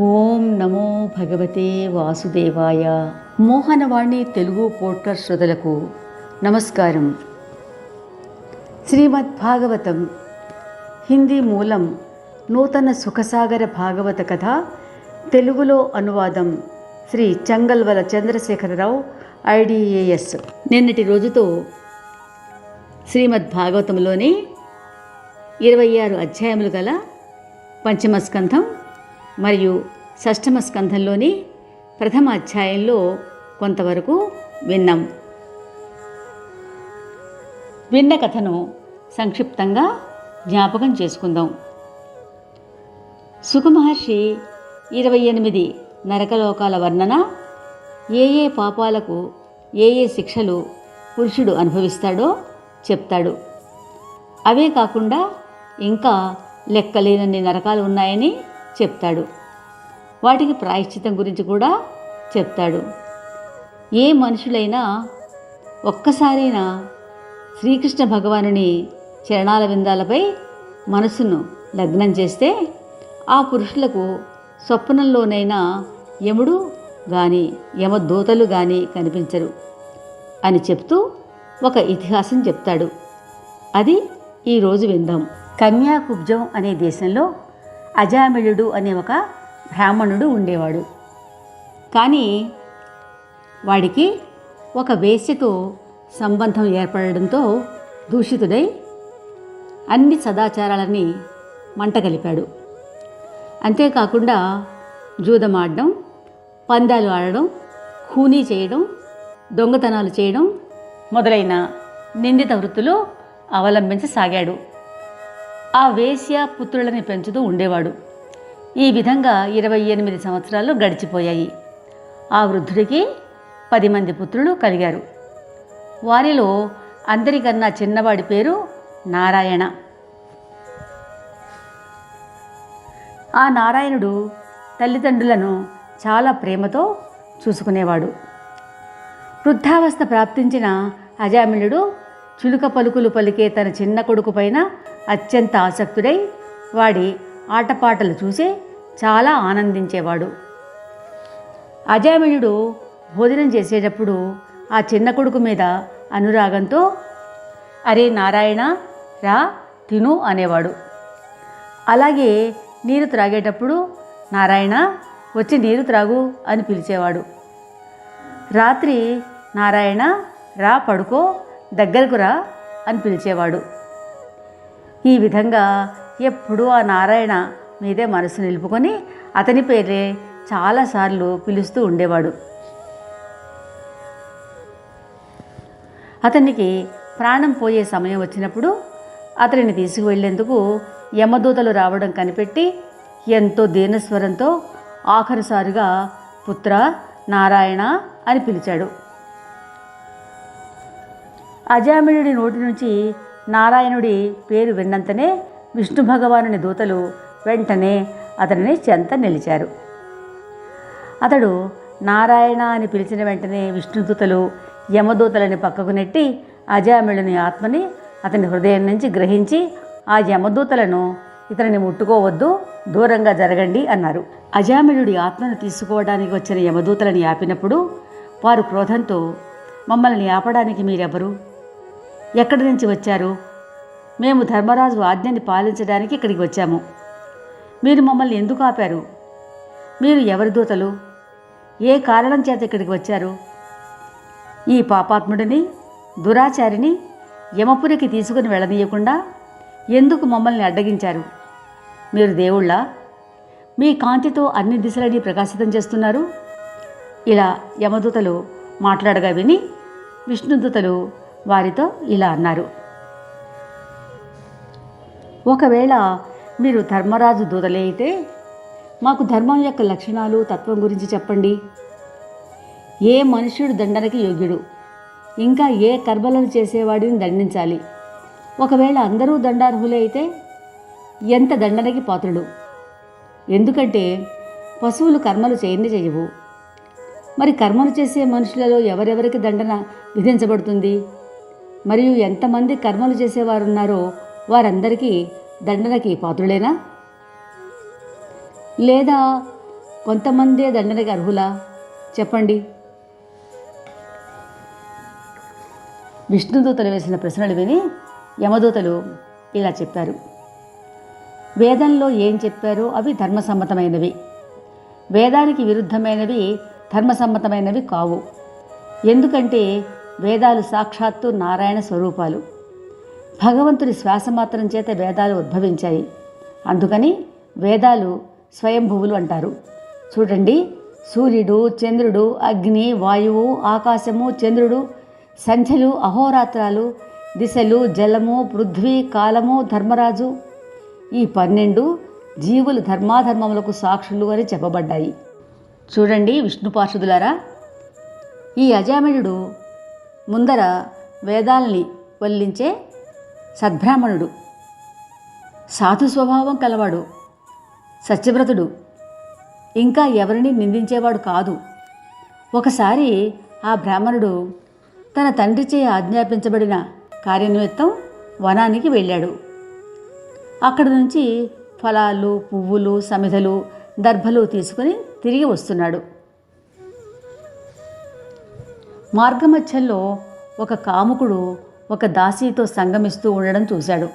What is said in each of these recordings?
ఓం నమో భగవతే వాసుదేవాయ. మోహనవాణి తెలుగు పోడ్కాస్ట్ శ్రోతలకు నమస్కారం. శ్రీమద్ భాగవతం హిందీ మూలం నూతన సుఖసాగర భాగవత కథ తెలుగులో అనువాదం శ్రీ చంగల్వల చంద్రశేఖరరావు ఐడిఏఎస్ నిన్నటి రోజుతో శ్రీమద్ భాగవతంలోని ఇరవై ఆరు అధ్యాయములు గల పంచమస్కంధం మరియు షష్టమ స్కంధంలోని ప్రథమ అధ్యాయంలో కొంతవరకు విన్నాం. విన్న కథను సంక్షిప్తంగా జ్ఞాపకం చేసుకుందాం. సుఖమహర్షి ఇరవై ఎనిమిది నరకలోకాల వర్ణన ఏ ఏ పాపాలకు ఏ ఏ శిక్షలు పురుషుడు అనుభవిస్తాడో చెప్తాడు. అవే కాకుండా ఇంకా లెక్కలేనన్ని నరకాలు ఉన్నాయని చెప్తాడు. వాటికి ప్రాయశ్చితం గురించి కూడా చెప్తాడు. ఏ మనుషులైనా ఒక్కసారైనా శ్రీకృష్ణ భగవానుని చరణాల విందాలపై మనసును లగ్నం చేస్తే ఆ పురుషులకు స్వప్నంలోనైనా యముడు గాని యమదూతలు గాని కనిపించరు అని చెప్తూ ఒక ఇతిహాసం చెప్తాడు. అది ఈరోజు విందాం. కన్యాకుబ్జం అనే దేశంలో అజామిళుడు అనే ఒక బ్రాహ్మణుడు ఉండేవాడు. కానీ వాడికి ఒక వేశ్యతో సంబంధం ఏర్పడడంతో దూషితుడై అన్ని సదాచారాలని మంట కలిపాడు. అంతేకాకుండా జూదమాడడం పందాలు ఆడడం ఖూనీ చేయడం దొంగతనాలు చేయడం మొదలైన నిందిత వృత్తులు అవలంబించసాగాడు. ఆ వేశ్య పుత్రులని పెంచుతూ ఉండేవాడు. ఈ విధంగా ఇరవై ఎనిమిది సంవత్సరాలు గడిచిపోయాయి. ఆ వృద్ధుడికి పది మంది పుత్రులు కలిగారు. వారిలో అందరికన్నా చిన్నవాడి పేరు నారాయణ. ఆ నారాయణుడు తల్లిదండ్రులను చాలా ప్రేమతో చూసుకునేవాడు. వృద్ధావస్థ ప్రాప్తించిన అజామిళుడు చులుక పలుకులు పలికే తన చిన్న కొడుకు పైన అత్యంత ఆసక్తుడై వాడి ఆటపాటలు చూసి చాలా ఆనందించేవాడు. అజామిళుడు భోజనం చేసేటప్పుడు ఆ చిన్న కొడుకు మీద అనురాగంతో అరే నారాయణ రా తిను అనేవాడు. అలాగే నీరు త్రాగేటప్పుడు నారాయణ వచ్చి నీరు త్రాగు అని పిలిచేవాడు. రాత్రి నారాయణ రా పడుకో దగ్గరకు రా అని పిలిచేవాడు. ఈ విధంగా ఎప్పుడూ ఆ నారాయణ మీదే మనసు నిలుపుకొని అతని పేరే చాలాసార్లు పిలుస్తూ ఉండేవాడు. అతనికి ప్రాణం పోయే సమయం వచ్చినప్పుడు అతనిని తీసుకువెళ్ళేందుకు యమదూతలు రావడం కనిపెట్టి ఎంతో దీనస్వరంతో ఆఖరిసారిగా పుత్ర నారాయణ అని పిలిచాడు. అజామిళుడి నోటి నుంచి నారాయణుడి పేరు విన్నంతనే విష్ణు భగవానుని దూతలు వెంటనే అతనిని చెంత నిలిచారు. అతడు నారాయణ అని పిలిచిన వెంటనే విష్ణుదూతలు యమదూతలని పక్కకు నెట్టి అజామిళుని ఆత్మని అతని హృదయం నుంచి గ్రహించి ఆ యమదూతలను ఇతనిని ముట్టుకోవద్దు దూరంగా జరగండి అన్నారు. అజామిళుడి ఆత్మను తీసుకోవడానికి వచ్చిన యమదూతలని ఆపినప్పుడు వారు క్రోధంతో మమ్మల్ని ఆపడానికి మీరెవరు? ఎక్కడి నుంచి వచ్చారు? మేము ధర్మరాజు ఆజ్ఞని పాలించడానికి ఇక్కడికి వచ్చాము. మీరు మమ్మల్ని ఎందుకు ఆపారు? మీరు ఎవరి దూతలు? ఏ కారణం చేత ఇక్కడికి వచ్చారు? ఈ పాపాత్ముడిని దురాచారిని యమపురికి తీసుకుని వెళ్ళనీయకుండా ఎందుకు మమ్మల్ని అడ్డగించారు? మీరు దేవుళ్ళ? మీ కాంతితో అన్ని దిశలని ప్రకాశితం చేస్తున్నారు? ఇలా యమదూతలు మాట్లాడగా విని విష్ణుదూతలు వారితో ఇలా అన్నారు. ఒకవేళ మీరు ధర్మరాజు దూతలే అయితే మాకు ధర్మం యొక్క లక్షణాలు తత్వం గురించి చెప్పండి. ఏ మనుష్యుడు దండనకి యోగ్యుడు? ఇంకా ఏ కర్మలను చేసేవాడిని దండించాలి? ఒకవేళ అందరూ దండార్హులే అయితే ఎంత దండనకి పాత్రుడు? ఎందుకంటే పశువులు కర్మలు చేయని చేయవు. మరి కర్మలు చేసే మనుషులలో ఎవరెవరికి దండన విధించబడుతుంది? మరియు ఎంతమంది కర్మలు చేసేవారున్నారో వారందరికీ దండనకి పాత్రులేనా? లేదా కొంతమందే దండనకి అర్హులా? చెప్పండి. విష్ణుదూతలు వేసిన ప్రశ్నలు విని యమదూతలు ఇలా చెప్పారు. వేదంలో ఏం చెప్పారో అవి ధర్మసమ్మతమైనవి. వేదానికి విరుద్ధమైనవి ధర్మసమ్మతమైనవి కావు. ఎందుకంటే వేదాలు సాక్షాత్తు నారాయణ స్వరూపాలు. భగవంతుడి శ్వాస మాత్రం చేత వేదాలు ఉద్భవించాయి. అందుకని వేదాలు స్వయంభువులు అంటారు. చూడండి సూర్యుడు చంద్రుడు అగ్ని వాయువు ఆకాశము చంద్రుడు సంధ్యలు అహోరాత్రాలు దిశలు జలము పృథ్వీ కాలము ధర్మరాజు. ఈ పన్నెండు జీవులు ధర్మాధర్మములకు సాక్షులు అని చెప్పబడ్డాయి. చూడండి విష్ణుపార్షుదులారా ఈ అజామిళుడు ముందర వేదాల్ని వల్లించే సద్బ్రాహ్మణుడు. సాధు స్వభావం కలవాడు. సత్యవ్రతుడు. ఇంకా ఎవరిని నిందించేవాడు కాదు. ఒకసారి ఆ బ్రాహ్మణుడు తన తండ్రిచే ఆజ్ఞాపించబడిన కార్యనిమిత్తం వనానికి వెళ్ళాడు. అక్కడి నుంచి ఫలాలు పువ్వులు సమిధలు దర్భలు తీసుకుని తిరిగి వస్తున్నాడు. మార్గమధ్యంలో ఒక కాముకుడు ఒక దాసీతో సంగమిస్తూ ఉండడం చూశాడు.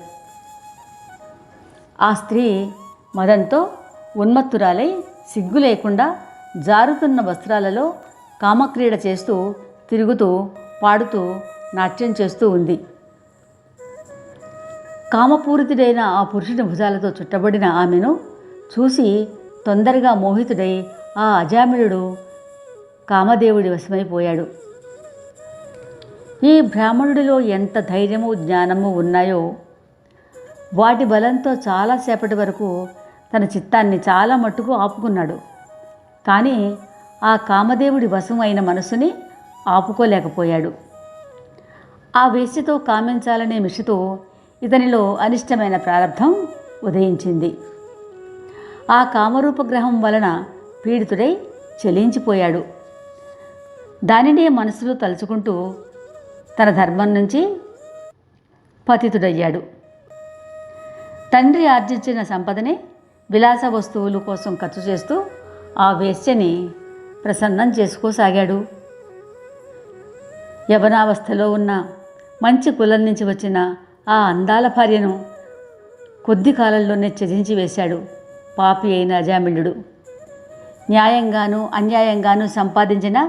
ఆ స్త్రీ మదంతో ఉన్మత్తురాలై సిగ్గు లేకుండా జారుతున్న వస్త్రాలలో కామక్రీడ చేస్తూ తిరుగుతూ పాడుతూ నాట్యం చేస్తూ ఉంది. కామపూరితుడైన ఆ పురుషుని భుజాలతో చుట్టబడిన ఆమెను చూసి తొందరగా మోహితుడై ఆ అజామిళుడు కామదేవుడి వశమైపోయాడు. ఈ బ్రాహ్మణుడిలో ఎంత ధైర్యము జ్ఞానము ఉన్నాయో వాటి బలంతో చాలాసేపటి వరకు తన చిత్తాన్ని చాలా మట్టుకు ఆపుకున్నాడు. కానీ ఆ కామదేవుడి వశం అయిన మనసుని ఆపుకోలేకపోయాడు. ఆ వేసితో కామించాలనే మిషతో ఇతనిలో అనిష్టమైన ప్రారంధం ఉదయించింది. ఆ కామరూపగ్రహం వలన పీడితుడై చెలించిపోయాడు. దానినే మనసులో తలుచుకుంటూ తన ధర్మం నుంచి పతితుడయ్యాడు. తండ్రి ఆర్జించిన సంపదని విలాస వస్తువులు కోసం ఖర్చు చేస్తూ ఆ వేశ్యని ప్రసన్నం చేసుకోసాగాడు. యవనావస్థలో ఉన్న మంచి కులం నుంచి వచ్చిన ఆ అందాల భార్యను కొద్ది కాలంలోనే త్యజించి వేశాడు పాపి అయిన అజామిళుడు న్యాయంగాను అన్యాయంగాను సంపాదించిన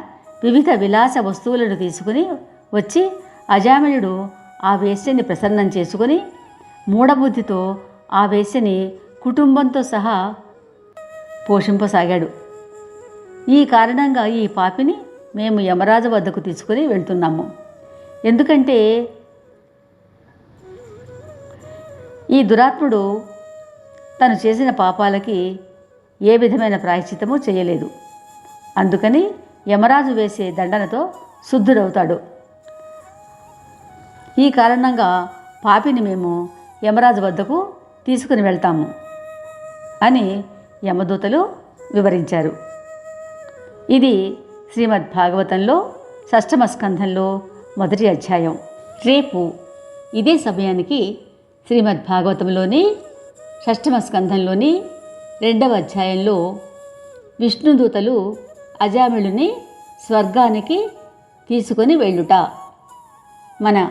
వివిధ విలాస వస్తువులను తీసుకుని వచ్చి అజామిళుడు ఆ వేశ్యని ప్రసన్నం చేసుకుని మూఢబుద్ధితో ఆ వేశ్యని కుటుంబంతో సహా పోషింపసాగాడు. ఈ కారణంగా ఈ పాపిని మేము యమరాజు వద్దకు తీసుకుని వెళ్తున్నాము. ఎందుకంటే ఈ దురాత్ముడు తను చేసిన పాపాలకి ఏ విధమైన ప్రాయశ్చితము చేయలేదు. అందుకని యమరాజు వేసే దండనతో శుద్ధుడవుతాడు. ఈ కారణంగా పాపిని మేము యమరాజు వద్దకు తీసుకుని వెళ్తాము అని యమదూతలు వివరించారు. ఇది శ్రీమద్ భాగవతంలో షష్టమ స్కంధంలో మొదటి అధ్యాయం. రేపు ఇదే సమయానికి శ్రీమద్ భాగవతంలోని షష్టమ స్కంధంలోని రెండవ అధ్యాయంలో విష్ణుదూతలు అజామిళుని స్వర్గానికి తీసుకొని వెళ్ళుట. మన